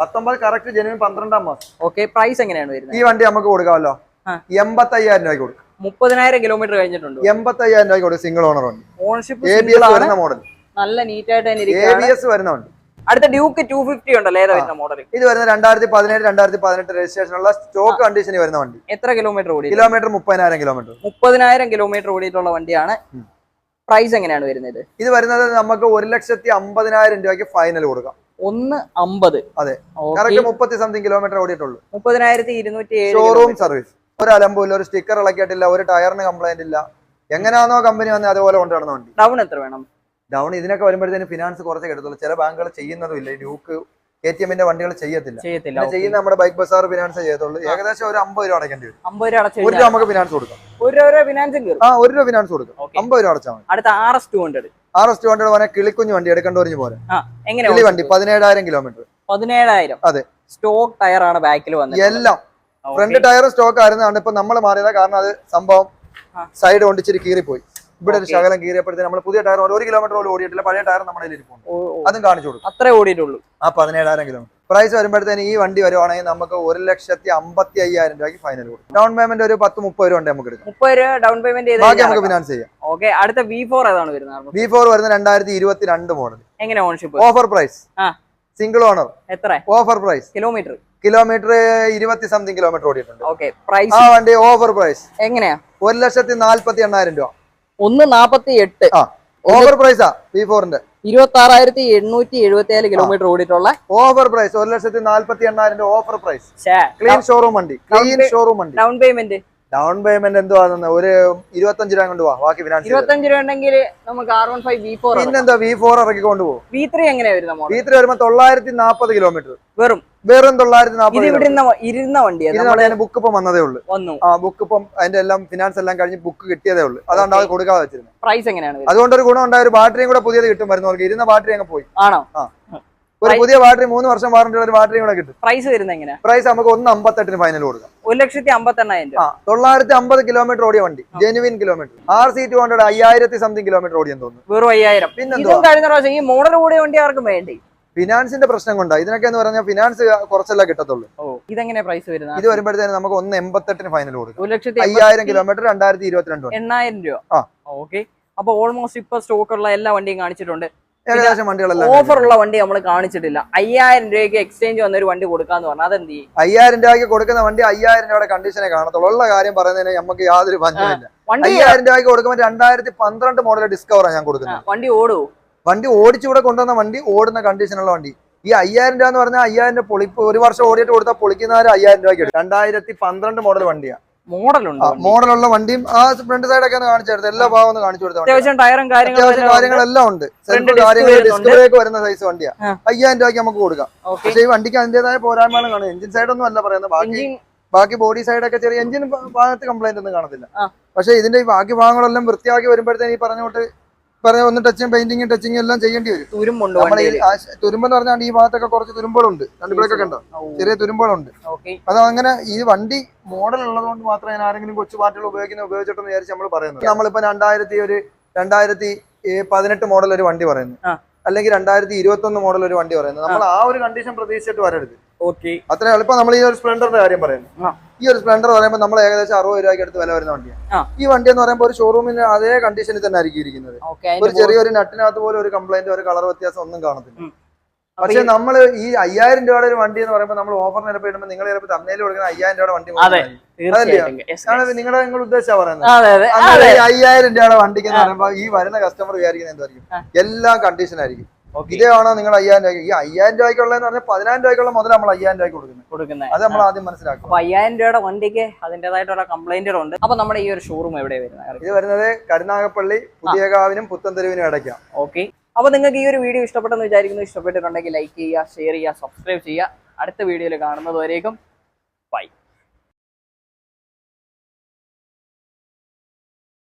പത്തൊമ്പത് കറക്റ്റ് ജനുവരി പന്ത്രണ്ടാം മാസം. ഓക്കെ പ്രൈസ് എങ്ങനെയാണ് വരുന്നത്? ഈ വണ്ടി നമുക്ക് കൊടുക്കാമല്ലോ. ആ. എൺപത്തി അയ്യായിരം രൂപയ്ക്ക് കൊടുക്കും. മുപ്പതിനായിരം കിലോമീറ്റർ കഴിഞ്ഞിട്ടുണ്ട്. എൺപത്തി അയ്യായിരം രൂപയ്ക്ക് കൊടുക്കും സിംഗിൾ ഓണർ ഉണ്ട് ഓൺഷിപ്പ് എ ബി എസ് വരുന്ന മോഡൽ നല്ല നീറ്റ് ആയിട്ട് തന്നെ എ ബി എസ് അടുത്ത ഡ്യൂക്ക് ടു ഫിഫ്റ്റി ഉണ്ടല്ലോ ഏതാ വരുന്ന മോഡൽ ഇത് വരുന്ന രണ്ടായിരത്തി പതിനേഴ് രണ്ടായിരത്തി പതിനെട്ട് രജിസ്ട്രേഷൻ ഉള്ള സ്റ്റോക്ക് കണ്ടീഷനിൽ വരുന്ന വണ്ടി. എത്ര കിലോമീറ്റർ ഓടി കിലോമീറ്റർ മുപ്പതിനായിരം കിലോമീറ്റർ. മുപ്പതിനായിരം കിലോമീറ്റർ ഓടിയിട്ടുള്ള വണ്ടിയാണ്. പ്രൈസ് എങ്ങനെയാണ് വരുന്നത്? ഇത് വരുന്നത് നമുക്ക് ഒരു ലക്ഷത്തി അമ്പതിനായിരം രൂപയ്ക്ക് ഫൈനൽ കൊടുക്കാം. ഒന്ന് അമ്പത്. അതെ. കറക്റ്റ് മുപ്പത്തി സംതിങ് കിലോമീറ്റർ ഓടിയിട്ടുള്ളൂ. മുപ്പതിനായിരത്തി ഇരുന്നൂറ്റി ഷോറൂം സർവീസ് ഒരു അലമ്പൂല്ല ഒരു സ്റ്റിക്കർ ഇളക്കിയിട്ടില്ല ഒരു ടയറിന് കംപ്ലൈന്റ് ഇല്ല. എങ്ങനെയാണോ കമ്പനി വന്നത് അതുപോലെ കൊണ്ടുവരുന്ന വണ്ടി. ഡൗൺ എത്ര വേണം? ഡൗൺ ഇതിനൊക്കെ വരുമ്പോഴത്തേന് ഫിനാൻസ് കുറച്ച് കിട്ടത്തുള്ളൂ. ചില ബാങ്കുകൾ ചെയ്യുന്നതും ഇല്ല. ഡ്യൂക്ക് എ ടി എമ്മിന്റെ വണ്ടികൾ ചെയ്യത്തില്ല. ചെയ്യുന്ന നമ്മുടെ ബൈക്ക് ബസാർ ഫിനാൻസ് ചെയ്യത്തുള്ളൂ. ഏകദേശം ഒരു അമ്പത് രൂപ അടയ്ക്കേണ്ടി വരും. അമ്പത് രൂപ അടച്ചു ഒരു രൂപ നമുക്ക് ഫിനാൻസ് കൊടുക്കാം. ഒരു രൂപ ഫിനാൻസ് ആ ഒരു രൂപ ഫിനാൻസ് കൊടുക്കാം. അമ്പത് രൂപ അടച്ചാൽ മതി. അടുത്ത R S two hundred R S two hundred പറഞ്ഞാൽ കിളിക്കുഞ്ഞ് വണ്ടി എടുക്കേണ്ട പോലെ എങ്ങനെ വണ്ടി പതിനേഴായിരം കിലോമീറ്റർ പതിനേഴായിരം. അതെ. സ്റ്റോക്ക് ടയർ ആണ് ബാക്കിൽ വന്നത്. എല്ലാം. ഫ്രണ്ട് ടയർ സ്റ്റോക്ക് ആയിരുന്നതാണ് ഇപ്പൊ നമ്മൾ മാറിയത്. കാരണം അത് സംഭവം സൈഡ് കൊണ്ട് ഇച്ചിരി കീറിപ്പോയി. ഇവിടെ ഒരു ശകലം കീറിയപ്പോഴത്തേക്ക് നമ്മൾ പുതിയ ടയർ ഒരു കിലോമീറ്റർ പോലും ഓടിയിട്ടില്ല. പഴയ ടയർ നമ്മുടെ ഇരിപ്പുണ്ട് അതും കാണിച്ചു കൊടുക്കും. അത്രേ ഓടിയിട്ടുള്ളൂ. ആ പതിനേഴായിരം കിലോമീറ്റർ പ്രൈസ് വരുമ്പോഴത്തേന് ഈ വണ്ടി വരുവാണെങ്കിൽ നമുക്ക് ഒരു ലക്ഷത്തി അമ്പത്തി അയ്യായിരം രൂപയ്ക്ക് ഫൈനൽ കൊടുക്കും. ഡൗൺ പേയ്മെന്റ് ഒരു പത്ത് മുപ്പത് രൂപ നമുക്ക് എടുക്കാം. മുപ്പത് രൂപ ഡൗൺ പേയ്മെന്റ് ബാക്കി നമുക്ക് ഫിനാൻസ് ചെയ്യാം. ഓക്കെ അടുത്ത വി ഫോർ ഏതാണ് വരുന്നത്? വി ഫോർ വരുന്ന രണ്ടായിരത്തി ഇരുപത്തി രണ്ട് മോഡൽ എങ്ങനെ ഓൺഷിപ്പ് ഓഫർ പ്രൈസ് ആ. സിംഗിൾ ഓണർ എത്ര ഓഫർ പ്രൈസ് കിലോമീറ്റർ കിലോമീറ്റർ ഇരുപത്തി സംതിങ് കിലോമീറ്റർ ഓടിയിട്ടുണ്ട്. ഓക്കെ പ്രൈസ് ആ വണ്ടി ഓഫർ പ്രൈസ് എങ്ങനെയാ? ഒരു ലക്ഷത്തി നാല്പത്തി എണ്ണായിരം രൂപ. ഒന്ന് നാപ്പത്തി എട്ട്. ആ ഓഫർ പ്രൈസാ പി ഫോറിന്റെ ഇരുപത്തി ആറായിരത്തി എണ്ണൂറ്റി എഴുപത്തി ഏഴ് കിലോമീറ്റർ ഓടിയിട്ടുള്ള ഓവർ പ്രൈസ് ഒരു ലക്ഷത്തി നാല്പത്തി എണ്ണായിരം ഓഫർ പ്രൈസ് ക്ലീൻ ഷോറൂം വണ്ടി ക്ലീൻ ഷോറൂം വണ്ടി. ഡൗൺ പേയ്മെന്റ് ഡൗൺ പേയ്മെന്റ് എന്തുവാ ഒരു ഇരുപത്തഞ്ച് രൂപ കൊണ്ട് പോവാ ബാക്കി ഫിനാൻസ് ഇരുപത്തഞ്ച് രൂപ ഉണ്ടെങ്കിൽ നമുക്ക് R one five V four പിന്നെന്താ വി ഫോർ ഇറക്കി കൊണ്ടുപോകും. വി ത്രീ എങ്ങനെയാ വരുന്ന മോഡൽ വി ത്രീ വരുമ്പോ തൊള്ളായിരത്തി നാപ്പത് കിലോമീറ്റർ വെറും വെറും തൊള്ളായിരത്തി നാപ്പത് ഇരുന്ന വണ്ടിയാണ് ബുക്ക് ഇപ്പം വന്നതേ ഉള്ളൂ. വന്നു. ആ ബുക്ക് ഇപ്പം അതിന്റെ എല്ലാം ഫിനാൻസ് എല്ലാം കഴിഞ്ഞ് ബുക്ക് കിട്ടിയതേ ഉള്ളൂ. അതുകൊണ്ട് അത് കൊടുക്കാതെ വെച്ചിരുന്നത് പ്രൈസ് എങ്ങനെയാണ് വരുന്നത്? അതുകൊണ്ട് ഒരു ഗുണം ഉണ്ടായ ഒരു ബാറ്ററിയും കൂടെ പുതിയത് കിട്ടും വരുന്നവർക്ക് ഇരുന്ന ബാറ്ററി അങ്ങ് പോയി. ആണോ? ഒരു പുതിയ ബാറ്ററി മൂന്ന് വർഷം വാറണ്ടി ഒരു ബാറ്ററി കൂടെ കിട്ടും. പ്രൈസ് വരുന്ന എങ്ങനെ പ്രൈസ് നമുക്ക് ഒന്ന് അമ്പത്തെട്ടിന് ഫൈനൽ കൊടുക്കാം. ഒരു ലക്ഷത്തി അമ്പത്തെണ്ണായിരം ആ തൊള്ളായിരത്തി അമ്പത് കിലോമീറ്റർ ഓടിയ വണ്ടി genuine kilometre R C two hundred അയ്യായിരത്തി സംതിങ് കിലോമീറ്റർ ഓടിയെന്ന് തോന്നുന്നു. വെറും അയ്യായിരം. പിന്നെ കഴിഞ്ഞ പ്രാവശ്യം ഈ മോഡൽ കൂടിയ വണ്ടി ആർക്കും വേണ്ടി? ഫിനാൻസിന്റെ പ്രശ്നം കൊണ്ടാ. ഇതിനൊക്കെ എന്ന് പറഞ്ഞാൽ ഫിനാൻസ് കുറച്ചല്ല കിട്ടത്തുള്ളൂ. ഇതെങ്ങനെ പ്രൈസ് വരുന്നത്? ഇത് വരുമ്പോഴത്തേന് നമുക്ക് ഒന്ന് എൺപത്തെട്ടിന് ഫൈനൽ കൊടുക്കും. ഒരു ലക്ഷത്തി അയ്യായിരം കിലോമീറ്റർ രണ്ടായിരത്തി ഇരുപത്തിരണ്ട് എണ്ണായിരം രൂപ. ആ. ഓക്കെ അപ്പൊ ഓൾമോസ്റ്റ് ഇപ്പൊ സ്റ്റോക്ക് ഉള്ള എല്ലാ വണ്ടിയും കാണിച്ചിട്ടുണ്ട്. ഏകദേശം വണ്ടികളെല്ലാം ഓഫർ ഉള്ള വണ്ടി നമ്മൾ കാണിച്ചിട്ടില്ല. അയ്യായിരം രൂപയ്ക്ക് എക്സ്ചേഞ്ച് വന്ന ഒരു വണ്ടി കൊടുക്കാന്ന് പറഞ്ഞാൽ അതെന്ത് ചെയ്യും? അയ്യായിരം രൂപയ്ക്ക് കൊടുക്കുന്ന വണ്ടി അയ്യായിരം രൂപയുടെ കണ്ടീഷനെ കാണത്തുള്ളൂ. ഉള്ള കാര്യം പറയുന്നതിന് നമുക്ക് യാതൊരു ബന്ധമില്ല അയ്യായിരം രൂപയ്ക്ക് കൊടുക്കുമ്പോൾ രണ്ടായിരത്തി പന്ത്രണ്ട് മോഡൽ ഡിസ്കവറാണ് ഞാൻ കൊടുക്കുന്നത്. വണ്ടി ഓടൂ. വണ്ടി ഓടിച്ചുകൂടെ കൊണ്ടുവന്ന വണ്ടി ഓടുന്ന കണ്ടീഷനുള്ള വണ്ടി. ഈ അയ്യായിരം രൂപ എന്ന് പറഞ്ഞാൽ അയ്യായിരം രൂപ പൊളിപ്പ് ഒരു വർഷം ഓടിയിട്ട് കൊടുത്താൽ പൊളിക്കുന്നവർ അയ്യായിരം രൂപയ്ക്ക് എടുക്കും. രണ്ടായിരത്തി പന്ത്രണ്ട് മോഡൽ വണ്ടിയാണ് മോഡലുണ്ട്. മോഡലുള്ള വണ്ടിയും ആ ഫ്രണ്ട് സൈഡ് ഒക്കെ കാണിച്ചു കൊടുത്തത് എല്ലാ ഭാഗവും ഒന്ന് കാണിച്ചു കൊടുത്ത. അത്യാവശ്യം ടയറും അത്യാവശ്യം കാര്യങ്ങളെല്ലാം ഉണ്ട്. ഡിസ്ക് ബ്രേക്ക് വരുന്ന സൈസ് വണ്ടിയാ. അയ്യായിരം രൂപയ്ക്ക് നമുക്ക് കൊടുക്കാം. പക്ഷെ ഈ വണ്ടിക്ക് അതിന്റേതായ പോരായ്മകളും കാണും. എഞ്ചിൻ സൈഡ് ഒന്നും അല്ല പറയുന്നത്. ബാക്കി ബാക്കി ബോഡി സൈഡ് ഒക്കെ ചെറിയ എഞ്ചിൻ ഭാഗത്ത് കംപ്ലൈന്റ് ഒന്നും കാണത്തില്ല. പക്ഷെ ഇതിന്റെ ഈ ബാക്കി ഭാഗങ്ങളെല്ലാം വൃത്തിയാക്കി വരുമ്പോഴത്തേന് ഈ പറഞ്ഞോട്ട് പറഞ്ഞ ഒന്ന് ടച്ചും പെയിന്റിങ്ങും ടച്ചിങ്ങും എല്ലാം ചെയ്യേണ്ടി വരും. തുരുമ്പുണ്ട് തുരുമ്പെന്ന് പറഞ്ഞാൽ ഈ ഭാഗത്തൊക്കെ കുറച്ച് തുരുമ്പുകളുണ്ട്. രണ്ടുപേരൊക്കെ കണ്ടോ ഉണ്ടോ? ചെറിയ തുരുമ്പുകളുണ്ട്. അത് അങ്ങനെ ഈ വണ്ടി മോഡൽ ഉള്ളത് കൊണ്ട് മാത്രമേ ഞാൻ ആരെങ്കിലും കൊച്ചു പാർട്ടികൾ ഉപയോഗിക്കുന്ന ഉപയോഗിച്ചിട്ടെന്ന് വിചാരിച്ച് നമ്മൾ പറയുന്നത്. നമ്മളിപ്പോ രണ്ടായിരത്തി ഒരു രണ്ടായിരത്തി പതിനെട്ട് മോഡൽ ഒരു വണ്ടി പറയുന്നു അല്ലെങ്കിൽ രണ്ടായിരത്തി ഇരുപത്തി ഒന്ന് മോഡൽ ഒരു വണ്ടി പറയുന്നത്. നമ്മൾ ആ. ഒരു കണ്ടീഷൻ പ്രതീക്ഷിച്ചിട്ട് വരരുത്. ഓക്കെ. അത്ര എളുപ്പം നമ്മൾ ഈ ഒരു സ്പ്ലെൻഡറിന്റെ കാര്യം പറയുന്നു. ഈ ഒരു സ്പ്ലെൻഡർ പറയുമ്പോൾ നമ്മൾ ഏകദേശം അറുപത് രൂപയ്ക്ക് അടുത്ത് വില വരുന്ന. വണ്ടിയാണ് ഈ വണ്ടി എന്ന് പറയുമ്പോൾ ഒരു ഷോറൂമിന് അതേ കണ്ടീഷനിൽ തന്നെ ആയിരിക്കും ഇരിക്കുന്നത്. ഒരു ചെറിയൊരു നട്ടിനകത്ത് പോലും ഒരു കംപ്ലൈന്റ് ഒരു കളർ വ്യത്യാസം ഒന്നും കാണത്തില്ല. പക്ഷെ നമ്മൾ ഈ അയ്യായിരം രൂപയുടെ ഒരു വണ്ടി എന്ന് പറയുമ്പോൾ നമ്മൾ ഓഫർ ഇടുമ്പോൾ നിങ്ങൾ ചിലപ്പോൾ തമ്മിൽ കൊടുക്കുന്ന അയ്യായിരം രൂപയുടെ വണ്ടി അതല്ലേ? നിങ്ങളുടെ നിങ്ങൾ ഉദ്ദേശിച്ചാ പറയുന്നത്. അയ്യായിരം രൂപയുടെ വണ്ടിക്ക് എന്ന് പറയുമ്പോൾ ഈ വരുന്ന കസ്റ്റമർ വിചാരിക്കുന്നത് എന്തായിരിക്കും? എല്ലാം കണ്ടീഷനായിരിക്കും കണ്ടീഷൻ ആയിരിക്കും. ഓക്കെ ഇതേ നിങ്ങൾ അയ്യായിരം രൂപ ഈ അയ്യായിരം രൂപയ്ക്കുള്ളതെന്ന് പറഞ്ഞാൽ പതിനായിരം രൂപയ്ക്കുള്ള മുതൽ നമ്മൾ അയ്യായിരം രൂപയ്ക്ക് കൊടുക്കുന്നത്. കൊടുക്കുന്നത് അത് നമ്മൾ ആദ്യം മനസ്സിലാക്കും അപ്പൊ അയ്യായിരം രൂപയുടെ വണ്ടിക്ക് അതിന്റെതായിട്ടുള്ള കംപ്ലൈന്റുകളുണ്ട് അപ്പൊ നമ്മുടെ ഈ ഒരു ഷോറൂം എവിടെ വരുന്നത്? ഇത് വരുന്നത് കരുനാഗപ്പള്ളി പുതിയകാവിനും പുത്തൻതെരുവിനും ഇടയ്ക്കാം. ഓക്കെ അപ്പൊ നിങ്ങൾക്ക് ഈ ഒരു വീഡിയോ ഇഷ്ടപ്പെട്ടെന്ന് വിചാരിക്കുന്നു. ഇഷ്ടപ്പെട്ടിട്ടുണ്ടെങ്കിൽ ലൈക്ക് ചെയ്യുക ഷെയർ ചെയ്യുക സബ്സ്ക്രൈബ് ചെയ്യുക. അടുത്ത വീഡിയോയിൽ കാണുന്നതുവരേക്കും. ബൈ